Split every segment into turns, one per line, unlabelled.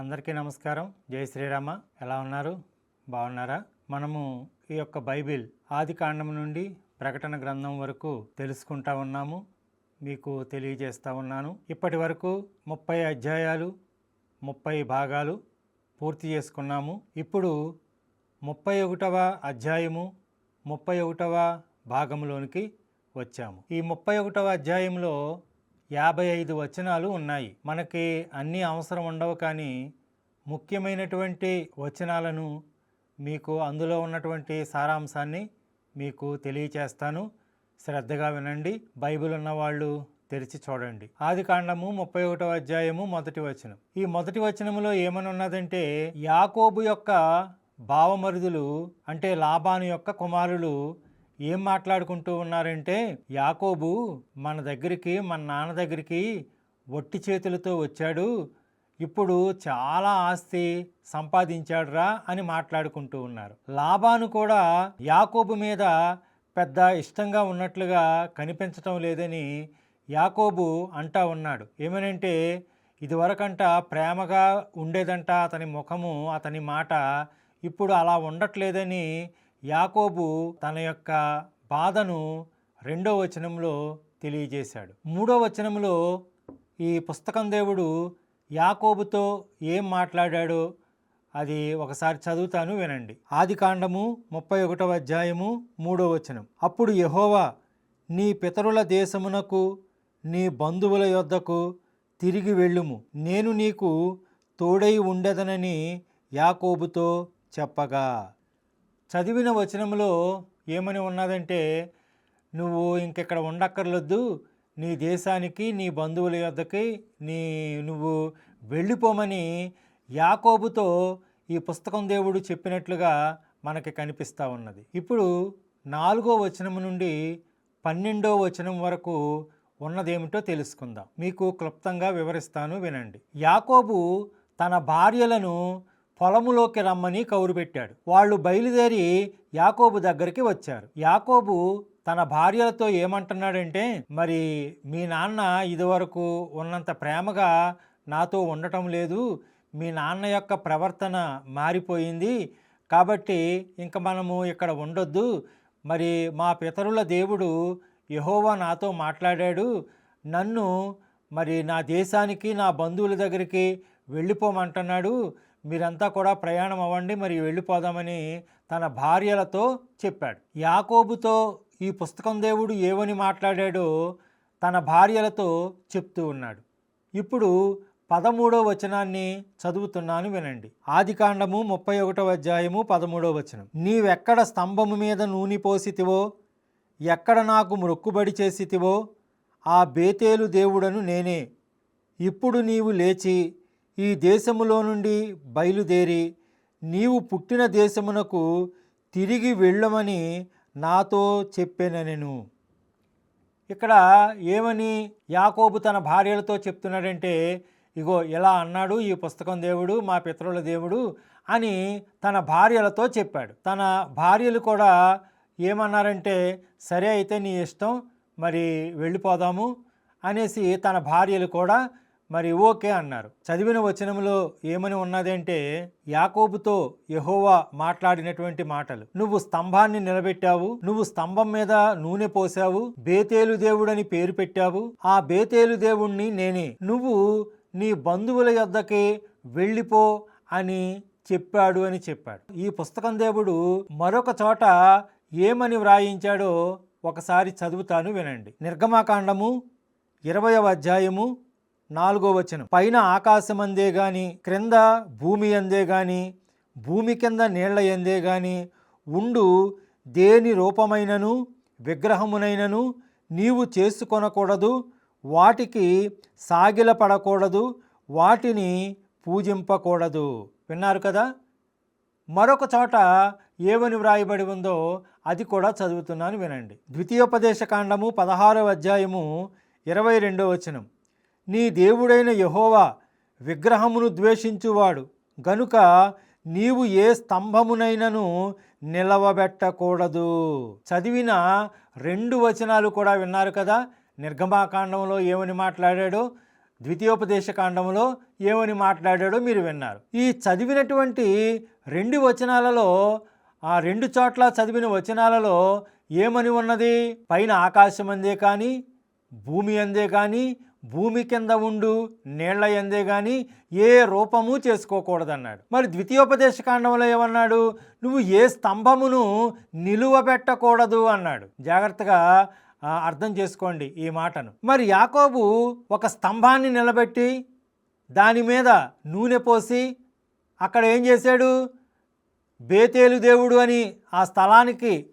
అందరికీ నమస్కారం. జై శ్రీరామ. ఎలా ఉన్నారు? బాగున్నారా? మనము ఈ యొక్క బైబిల్ ఆది కాండం నుండి ప్రకటన గ్రంథం వరకు తెలుసుకుంటా ఉన్నాము. మీకు తెలియజేస్తూ ఉన్నాను. ఇప్పటి వరకు ముప్పై అధ్యాయాలు ముప్పై భాగాలు పూర్తి చేసుకున్నాము. ఇప్పుడు ముప్పై ఒకటవ అధ్యాయము ముప్పై ఒకటవ భాగంలోనికి వచ్చాము. ఈ ముప్పై ఒకటవ అధ్యాయంలో యాభై ఐదు వచనాలు ఉన్నాయి. మనకి అన్నీ అవసరం ఉండవు కానీ ముఖ్యమైనటువంటి వచనాలను మీకు అందులో ఉన్నటువంటి సారాంశాన్ని మీకు తెలియచేస్తాను. శ్రద్ధగా వినండి. బైబిల్ ఉన్నవాళ్ళు తెరిచి చూడండి. ఆది కాండము ముప్పై ఒకటో అధ్యాయము మొదటి వచనం. ఈ మొదటి వచనములో ఏమని ఉన్నదంటే యాకోబు యొక్క భావమరుదులు అంటే లాభాను యొక్క కుమారులు ఏం మాట్లాడుకుంటూ ఉన్నారంటే యాకోబు మన దగ్గరికి మన నాన్న దగ్గరికి ఒట్టి చేతులతో వచ్చాడు. ఇప్పుడు చాలా ఆస్తి సంపాదించాడురా అని మాట్లాడుకుంటూ ఉన్నారు. లాభాను కూడా యాకోబు మీద పెద్ద ఇష్టంగా ఉన్నట్లుగా కనిపించటం లేదని యాకోబు అంటా ఉన్నాడు. ఏమనంటే ఇదివరకంట ప్రేమగా ఉండేదంట అతని ముఖము అతని మాట ఇప్పుడు అలా ఉండట్లేదని యాకోబు తన యొక్క బాధను రెండో వచనంలో తెలియజేశాడు. మూడో వచనంలో ఈ పుస్తకం దేవుడు యాకోబుతో ఏం మాట్లాడాడో అది ఒకసారి చదువుతాను వినండి. ఆది కాండము ముప్పై ఒకటవ అధ్యాయము మూడో వచనం. అప్పుడు యహోవా నీ పితరుల దేశమునకు నీ బంధువుల యొద్దకు తిరిగి వెళ్ళుము. నేను నీకు తోడై ఉండదనని యాకోబుతో చెప్పగా. చదివిన వచనంలో ఏమని ఉన్నదంటే నువ్వు ఇంకెక్కడ ఉండక్కర్లొద్దు. నీ దేశానికి నీ బంధువుల యొద్దకి నీ నువ్వు వెళ్ళిపోమని యాకోబుతో ఈ పుస్తకం దేవుడు చెప్పినట్లుగా మనకి కనిపిస్తూ ఉన్నది. ఇప్పుడు నాలుగో వచనం నుండి పన్నెండో వచనం వరకు ఉన్నదేమిటో తెలుసుకుందాం. మీకు క్లుప్తంగా వివరిస్తాను వినండి. యాకోబు తన భార్యలను పొలములోకి రమ్మని కౌరు పెట్టాడు. వాళ్ళు బయలుదేరి యాకోబు దగ్గరికి వచ్చారు. యాకోబు తన భార్యలతో ఏమంటున్నాడంటే మరి మీ నాన్న ఇదివరకు ఉన్నంత ప్రేమగా నాతో ఉండటం లేదు. మీ నాన్న యొక్క ప్రవర్తన మారిపోయింది. కాబట్టి ఇంక మనము ఇక్కడ ఉండొద్దు. మరి మా పితరుల దేవుడు యహోవా నాతో మాట్లాడాడు. నన్ను మరి నా దేశానికి నా బంధువుల దగ్గరికి వెళ్ళిపోమంటున్నాడు. మీరంతా కూడా ప్రయాణం అవ్వండి మరి వెళ్ళిపోదామని తన భార్యలతో చెప్పాడు. యాకోబుతో ఈ పుస్తకం దేవుడు ఏమని మాట్లాడాడో తన భార్యలతో చెప్తూ ఉన్నాడు. ఇప్పుడు పదమూడో వచనాన్ని చదువుతున్నాను వినండి. ఆదికాండము ముప్పై ఒకటో అధ్యాయము పదమూడో వచనం. నీవెక్కడ స్తంభము మీద నూనె పోసితివో ఎక్కడ నాకు మొక్కుబడి చేసితివో ఆ బేతేలు దేవుడను నేనే. ఇప్పుడు నీవు లేచి ఈ దేశములో నుండి బయలుదేరి నీవు పుట్టిన దేశమునకు తిరిగి వెళ్ళమని నాతో చెప్పానెను. ఇక్కడ ఏమని యాకోబు తన భార్యలతో చెప్తున్నాడంటే ఇగో ఇలా అన్నాడు ఈ పుస్తకం దేవుడు మా పితరుల దేవుడు అని తన భార్యలతో చెప్పాడు. తన భార్యలు కూడా ఏమన్నారంటే సరే అయితే నీ ఇష్టం మరి వెళ్ళిపోదాము అనేసి తన భార్యలు కూడా మరి ఓకే అన్నారు. చదివిన వచనంలో ఏమని ఉన్నదంటే యాకోబుతో యహోవా మాట్లాడినటువంటి మాటలు. నువ్వు స్తంభాన్ని నిలబెట్టావు నువ్వు స్తంభం మీద నూనె పోసావు బేతేలు దేవుడని పేరు పెట్టావు ఆ బేతేలు దేవుణ్ణి నేనే. నువ్వు నీ బంధువుల యొద్దకి వెళ్ళిపో అని చెప్పాడు అని చెప్పాడు. ఈ పుస్తకం దేవుడు మరొక చోట ఏమని వ్రాయించాడో ఒకసారి చదువుతాను వినండి. నిర్గమాకాండము ఇరవయవ అధ్యాయము నాలుగో వచనం. పైన ఆకాశమందే గాని క్రింద భూమి అందే గాని భూమి కింద నీళ్ళ ఎందే గాని ఉండు దేని రూపమైనను విగ్రహమునైనను నీవు చేసుకొనకూడదు వాటికి సాగిలపడకూడదు వాటిని పూజింపకూడదు. విన్నారు కదా? మరొక చోట ఏమని వ్రాయబడి ఉందో అది కూడా చదువుతున్నాను వినండి. ద్వితీయోపదేశ కాండము పదహారవ అధ్యాయము ఇరవై రెండో వచనం. నీ దేవుడైన యహోవా విగ్రహమును ద్వేషించువాడు. గనుక నీవు ఏ స్తంభమునైనను నిలవబెట్టకూడదు. చదివిన రెండు వచనాలు కూడా విన్నారు కదా. నిర్గమాకాండంలో ఏమని మాట్లాడాడో ద్వితీయోపదేశ కాండంలో ఏమని మాట్లాడాడో మీరు విన్నారు. ఈ చదివినటువంటి రెండు వచనాలలో ఆ రెండు చోట్ల చదివిన వచనాలలో ఏమని ఉన్నది? పైన ఆకాశం అందే కానీ భూమి అందే కానీ భూమి కింద ఉండు నీళ్ళ ఎందే కానీ ఏ రూపము చేసుకోకూడదన్నాడు. మరి ద్వితీయోపదేశ కాండంలో ఏమన్నాడు? నువ్వు ఏ స్తంభమును నిలువ పెట్టకూడదు అన్నాడు. జాగ్రత్తగా అర్థం చేసుకోండి ఈ మాటను. మరి యాకోబు ఒక స్తంభాన్ని నిలబెట్టి దాని మీద నూనె పోసి అక్కడ ఏం చేశాడు? బేతేలు దేవుడు అని ఆ స్థలానికి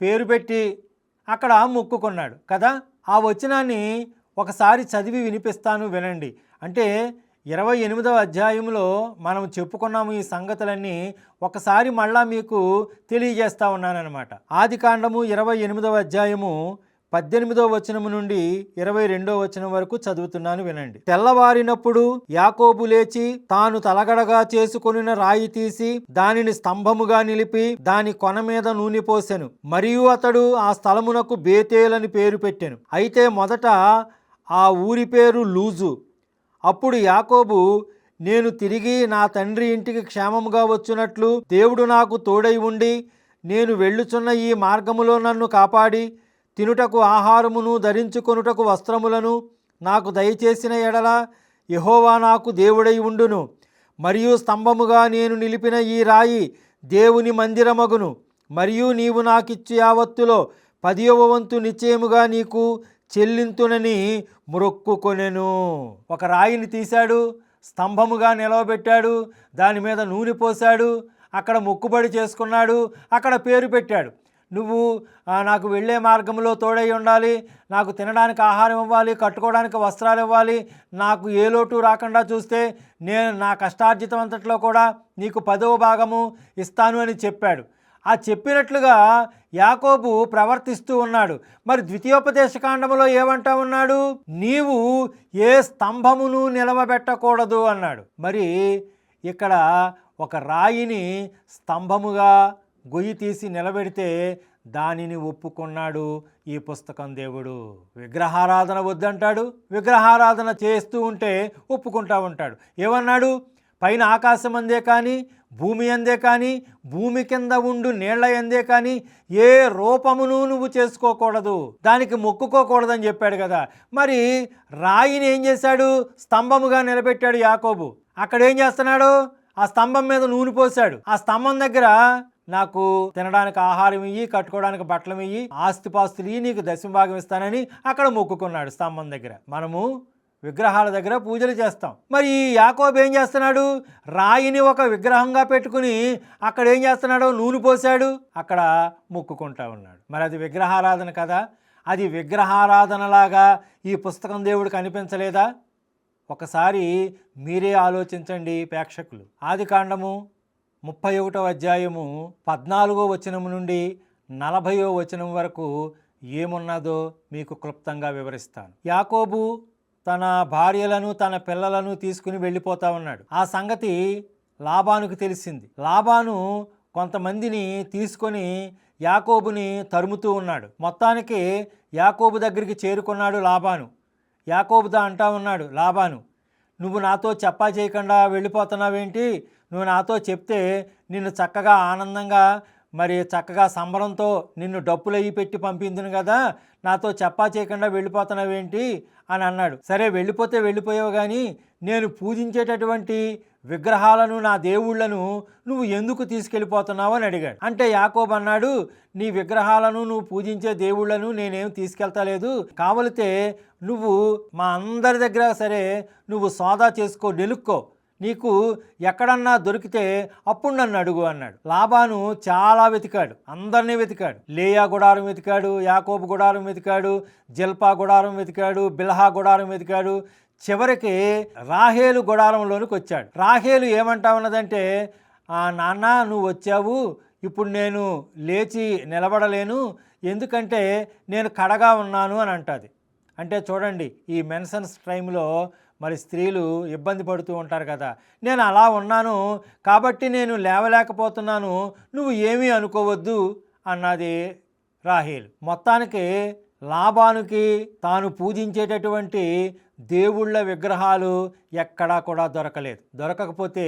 పేరు పెట్టి అక్కడ మొక్కుకున్నాడు. కదా? ఆ వచనాన్ని ఒకసారి చదివి వినిపిస్తాను వినండి. అంటే ఇరవై ఎనిమిదవ అధ్యాయంలో మనం చెప్పుకున్నాము ఈ సంగతులన్నీ ఒకసారి మళ్ళా మీకు తెలియజేస్తా ఉన్నానన్నమాట. ఆది కాండము ఇరవై ఎనిమిదవ అధ్యాయము పద్దెనిమిదవ వచనము నుండి ఇరవై రెండో వచనం వరకు చదువుతున్నాను వినండి. తెల్లవారినప్పుడు యాకోబు లేచి తాను తలగడగా చేసుకుని రాయి తీసి దానిని స్తంభముగా నిలిపి దాని కొన మీద నూనె పోసెను. మరియు అతడు ఆ స్థలమునకు బేతేలని పేరు పెట్టెను. అయితే మొదట ఆ ఊరి పేరు లూజు. అప్పుడు యాకోబు నేను తిరిగి నా తండ్రి ఇంటికి క్షేమముగా వచ్చినట్లు దేవుడు నాకు తోడై ఉండి నేను వెళ్ళుచున్న ఈ మార్గములో నన్ను కాపాడి తినుటకు ఆహారమును ధరించుకొనుటకు వస్త్రములను నాకు దయచేసిన ఎడల యహోవా నాకు దేవుడై ఉండును. మరియు స్తంభముగా నేను నిలిపిన ఈ రాయి దేవుని మందిరమగును. మరియు నీవు నాకిచ్చు యావత్తులో పదియవ వంతు నిశ్చయముగా నీకు చెల్లింతునని మ్రొక్కుకొనెను. ఒక రాయిని తీశాడు స్తంభముగా నిలవబెట్టాడు దాని మీద నూనె పోశాడు అక్కడ మొక్కుబడి చేసుకున్నాడు అక్కడ పేరు పెట్టాడు. నువ్వు నాకు వెళ్ళే మార్గంలో తోడై ఉండాలి నాకు తినడానికి ఆహారం ఇవ్వాలి కట్టుకోవడానికి వస్త్రాలు ఇవ్వాలి నాకు ఏ లోటు రాకుండా చూస్తే నేను నా కష్టార్జితం అంతట్లో కూడా నీకు పదవ భాగము ఇస్తాను అని చెప్పాడు. ఆ చెప్పినట్లుగా యాకోబు ప్రవర్తిస్తూ ఉన్నాడు. మరి ద్వితీయోపదేశకాండములో ఏమంటా ఉన్నాడు? నీవు ఏ స్తంభమును నిలవబెట్టకూడదు అన్నాడు. మరి ఇక్కడ ఒక రాయిని స్తంభముగా గొయ్యి తీసి నిలబెడితే దానిని ఒప్పుకున్నాడు ఈ పుస్తకం దేవుడు. విగ్రహారాధన వద్దంటాడు. విగ్రహారాధన చేస్తూ ఉంటే ఒప్పుకుంటా ఉంటాడు. ఏమన్నాడు? పైన ఆకాశం అందే కానీ భూమి అందే కానీ భూమి కింద ఉండు నీళ్ళ ఎందే కానీ ఏ రూపమును నువ్వు చేసుకోకూడదు. దానికి మొక్కుకోకూడదని చెప్పాడు కదా. మరి రాయిని ఏం చేశాడు? స్తంభముగా నిలబెట్టాడు యాకోబు. అక్కడ ఏం చేస్తున్నాడు? ఆ స్తంభం మీద నూనె పోశాడు. ఆ స్తంభం దగ్గర నాకు తినడానికి ఆహారం ఇయ్యి కట్టుకోవడానికి బట్టలు ఇయ్యి ఆస్తిపాస్తులు ఇయ్యి నీకు దశమభాగం ఇస్తానని అక్కడ మొక్కుకున్నాడు స్తంభం దగ్గర. మనము విగ్రహాల దగ్గర పూజలు చేస్తాం. మరి యాకోబు ఏం చేస్తున్నాడు? రాయిని ఒక విగ్రహంగా పెట్టుకుని అక్కడ ఏం చేస్తున్నాడో నూనె పోశాడు. అక్కడ మొక్కుకుంటా ఉన్నాడు. మరి అది విగ్రహారాధన కదా. అది విగ్రహారాధనలాగా ఈ పుస్తకం దేవుడు కనిపించలేదా ఒకసారి మీరే ఆలోచించండి ప్రేక్షకులు. ఆది కాండము ముప్పై ఒకటో అధ్యాయము పద్నాలుగో వచనం నుండి నలభయో వచనం వరకు ఏమున్నదో మీకు క్లుప్తంగా వివరిస్తాను. యాకోబు తన భార్యలను తన పిల్లలను తీసుకుని వెళ్ళిపోతా ఉన్నాడు. ఆ సంగతి లాభానికి తెలిసింది. లాభాను కొంతమందిని తీసుకొని యాకోబుని తరుముతూ ఉన్నాడు. మొత్తానికి యాకోబు దగ్గరికి చేరుకున్నాడు లాభాను. యాకోబుదా అంటా ఉన్నాడు లాభాను నువ్వు నాతో చెప్పా చేయకుండా వెళ్ళిపోతున్నావేంటి? నువ్వు నాతో చెప్తే నిన్ను చక్కగా ఆనందంగా మరి చక్కగా సంబరంతో నిన్ను డప్పులు అయ్యి పెట్టి పంపిందిను కదా నాతో చెప్పా చేయకుండా వెళ్ళిపోతున్నావేంటి అని అన్నాడు. సరే వెళ్ళిపోతే వెళ్ళిపోయావు కానీ నేను పూజించేటటువంటి విగ్రహాలను నా దేవుళ్ళను నువ్వు ఎందుకు తీసుకెళ్ళిపోతున్నావు అని అడిగాడు. అంటే యాకోబ్ అన్నాడు నీ విగ్రహాలను నువ్వు పూజించే దేవుళ్ళను నేనేం తీసుకెళ్తలేదు. కావలితే నువ్వు మా అందరి దగ్గర సరే నువ్వు సోదా చేసుకో నిలుక్కో. నీకు ఎక్కడన్నా దొరికితే అప్పుడు నన్ను అడుగు అన్నాడు. లాబాను చాలా వెతికాడు. అందరినీ వెతికాడు. లేయా గుడారం వెతికాడు యాకోబు గుడారం వెతికాడు జల్పా గుడారం వెతికాడు బిల్హా గుడారం వెతికాడు. చివరికి రాహేలు గుడారంలోనికి వచ్చాడు. రాహేలు ఏమంటా ఉన్నదంటే "ఆ, నాన్న నువ్వు వచ్చావు. ఇప్పుడు నేను లేచి నిలబడలేను. ఎందుకంటే నేను కడగా ఉన్నాను అని అంటుంది. అంటే చూడండి ఈ మెన్సన్స్ టైంలో మరి స్త్రీలు ఇబ్బంది పడుతూ ఉంటారు కదా. నేను అలా ఉన్నాను కాబట్టి నేను లేవలేకపోతున్నాను నువ్వు ఏమీ అనుకోవద్దు అన్నది రాహేల్. మొత్తానికి లాభానికి తాను పూజించేటటువంటి దేవుళ్ళ విగ్రహాలు ఎక్కడా కూడా దొరకలేదు. దొరకకపోతే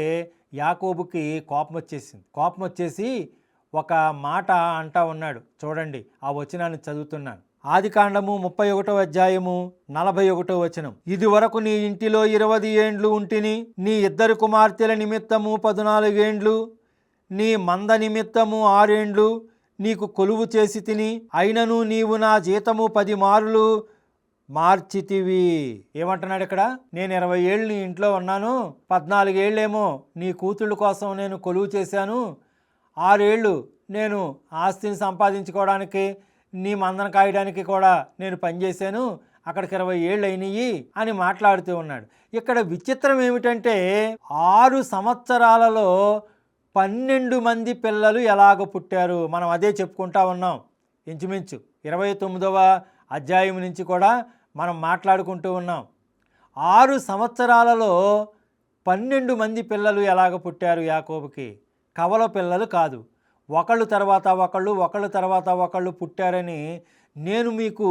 యాకోబుకి కోపం వచ్చేసింది. కోపం వచ్చేసి ఒక మాట అంటా ఉన్నాడు. చూడండి ఆ వచనాన్ని చదువుతున్నాను. ఆదికాండము ముప్పై ఒకటో అధ్యాయము నలభై ఒకటో వచనం. ఇది వరకు నీ ఇంటిలో ఇరవై ఏండ్లు ఉంటిని నీ ఇద్దరు కుమార్తెల నిమిత్తము పదునాలుగేండ్లు నీ మంద నిమిత్తము ఆరేండ్లు నీకు కొలువు చేసి తిని అయినను నీవు నా జీతము పది మారులు మార్చితివి. ఏమంటున్నాడు ఇక్కడ? నేను ఇరవై ఏళ్ళు నీ ఇంట్లో ఉన్నాను పద్నాలుగేళ్ళేమో నీ కూతుళ్ళ కోసం నేను కొలువు చేశాను ఆరేళ్ళు నేను ఆస్తిని సంపాదించుకోవడానికి నీ మందన కాయడానికి కూడా నేను పనిచేశాను అక్కడికి ఇరవై ఏళ్ళు అయినాయి అని మాట్లాడుతూ ఉన్నాడు. ఇక్కడ విచిత్రం ఏమిటంటే ఆరు సంవత్సరాలలో పన్నెండు మంది పిల్లలు ఎలాగ పుట్టారు? మనం అదే చెప్పుకుంటా ఉన్నాం. ఇంచుమించు ఇరవై తొమ్మిదవ అధ్యాయం నుంచి కూడా మనం మాట్లాడుకుంటూ ఉన్నాం. ఆరు సంవత్సరాలలో పన్నెండు మంది పిల్లలు ఎలాగ పుట్టారు యాకోబుకి? కవల పిల్లలు కాదు. ఒకళ్ళు తర్వాత ఒకళ్ళు ఒకళ్ళు తర్వాత ఒకళ్ళు పుట్టారని నేను మీకు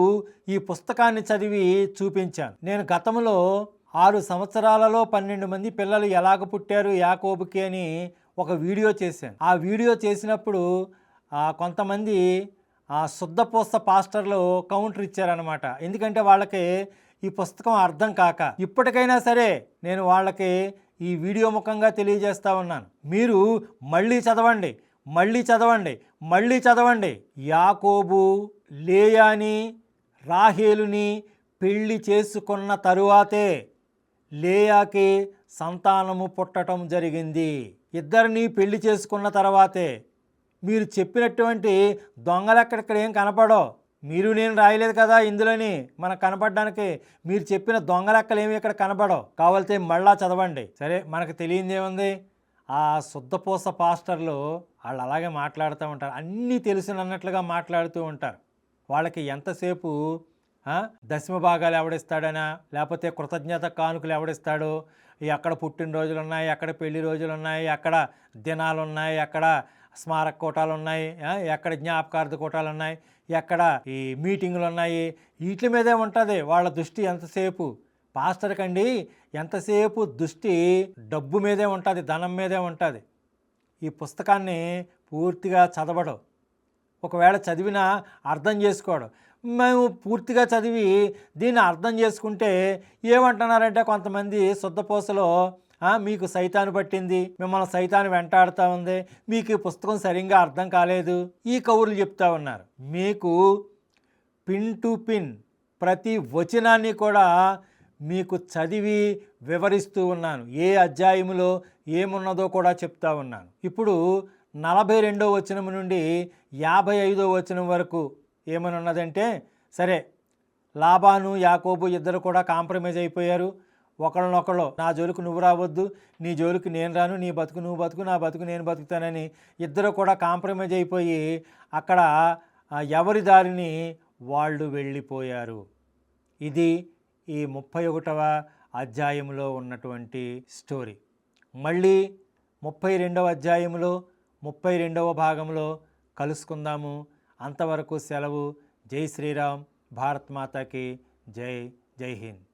ఈ పుస్తకాన్ని చదివి చూపించాను. నేను గతంలో ఆరు సంవత్సరాలలో పన్నెండు మంది పిల్లలు ఎలాగ పుట్టారు యాకోబుకి అని ఒక వీడియో చేశాను. ఆ వీడియో చేసినప్పుడు కొంతమంది ఆ శుద్ధపోస్త పాస్టర్లు కౌంటర్ ఇచ్చారనమాట ఎందుకంటే వాళ్ళకి ఈ పుస్తకం అర్థం కాక. ఇప్పటికైనా సరే నేను వాళ్ళకి ఈ వీడియో ముఖంగా తెలియజేస్తా ఉన్నాను. మీరు మళ్ళీ చదవండి. మళ్ళీ చదవండి మళ్ళీ చదవండి. యాకోబు లేయాని రాహేలుని పెళ్ళి చేసుకున్న తరువాతే లేయాకి సంతానము పుట్టటం జరిగింది. ఇద్దరిని పెళ్ళి చేసుకున్న తర్వాతే మీరు చెప్పినటువంటి దొంగలు ఎక్కడెక్కడ ఏం కనపడవు మీరు నేను రాయలేదు కదా ఇందులోని మనకు కనపడడానికి మీరు చెప్పిన దొంగలెక్కలు ఏమి ఇక్కడ కనపడవు కావాలితే మళ్ళా చదవండి. సరే మనకు తెలియంది ఏముంది? ఆ శుద్ధపూస పాస్టర్లు వాళ్ళు అలాగే మాట్లాడుతూ ఉంటారు. అన్నీ తెలుసునన్నట్లుగా మాట్లాడుతూ ఉంటారు. వాళ్ళకి ఎంతసేపు దశమ భాగాలు ఎవడిస్తాడనా? లేకపోతే కృతజ్ఞత కానుకలు ఎవడిస్తాడు? ఎక్కడ పుట్టినరోజులు ఉన్నాయి ఎక్కడ పెళ్ళి రోజులు ఉన్నాయి ఎక్కడ దినాలు ఉన్నాయి ఎక్కడ స్మారక కోటాలు ఉన్నాయి ఎక్కడ జ్ఞాపకార్థ కోటాలు ఉన్నాయి ఎక్కడ ఈ మీటింగులు ఉన్నాయి వీటి మీదే ఉంటుంది. వాళ్ళ దృష్టి ఎంతసేపు పాస్టర్ కండి ఎంతసేపు దృష్టి డబ్బు మీదే ఉంటుంది ధనం మీదే ఉంటుంది. ఈ పుస్తకాన్ని పూర్తిగా చదవడం. ఒకవేళ చదివినా అర్థం చేసుకోవడం మేము పూర్తిగా చదివి దీన్ని అర్థం చేసుకుంటే ఏమంటున్నారంటే కొంతమంది శుద్ధపోసలో మీకు సైతాను పట్టింది మిమ్మల్ని సైతాను వెంటాడుతూ ఉంది మీకు ఈ పుస్తకం సరిగ్గా అర్థం కాలేదు ఈ కవులు చెప్తా ఉన్నారు. మీకు పిన్ టు పిన్ ప్రతి వచనాన్ని కూడా మీకు చదివి వివరిస్తూ ఉన్నాను. ఏ అధ్యాయములో ఏమున్నదో కూడా చెప్తా ఉన్నాను. ఇప్పుడు నలభై రెండో వచనం నుండి యాభై ఐదో వచనం వరకు ఏమని ఉన్నదంటే సరే లాబాను యాకోబు ఇద్దరు కూడా కాంప్రమైజ్ అయిపోయారు. ఒకళ్ళనొకళ్ళు నా జోలికి నువ్వు రావద్దు నీ జోలికి నేను రాను నీ బతుకు నువ్వు బతుకు నా బతుకు నేను బతుకుతానని ఇద్దరు కూడా కాంప్రమైజ్ అయిపోయి అక్కడ ఎవరి దారిని వాళ్ళు వెళ్ళిపోయారు. ఇది ఈ ముప్పై ఒకటవ అధ్యాయంలో ఉన్నటువంటి స్టోరీ. మళ్ళీ ముప్పై రెండవ అధ్యాయంలో ముప్పై రెండవ భాగంలో కలుసుకుందాము. అంతవరకు సెలవు. జై శ్రీరామ్. భారత్ మాతాకి జై. జై హింద్.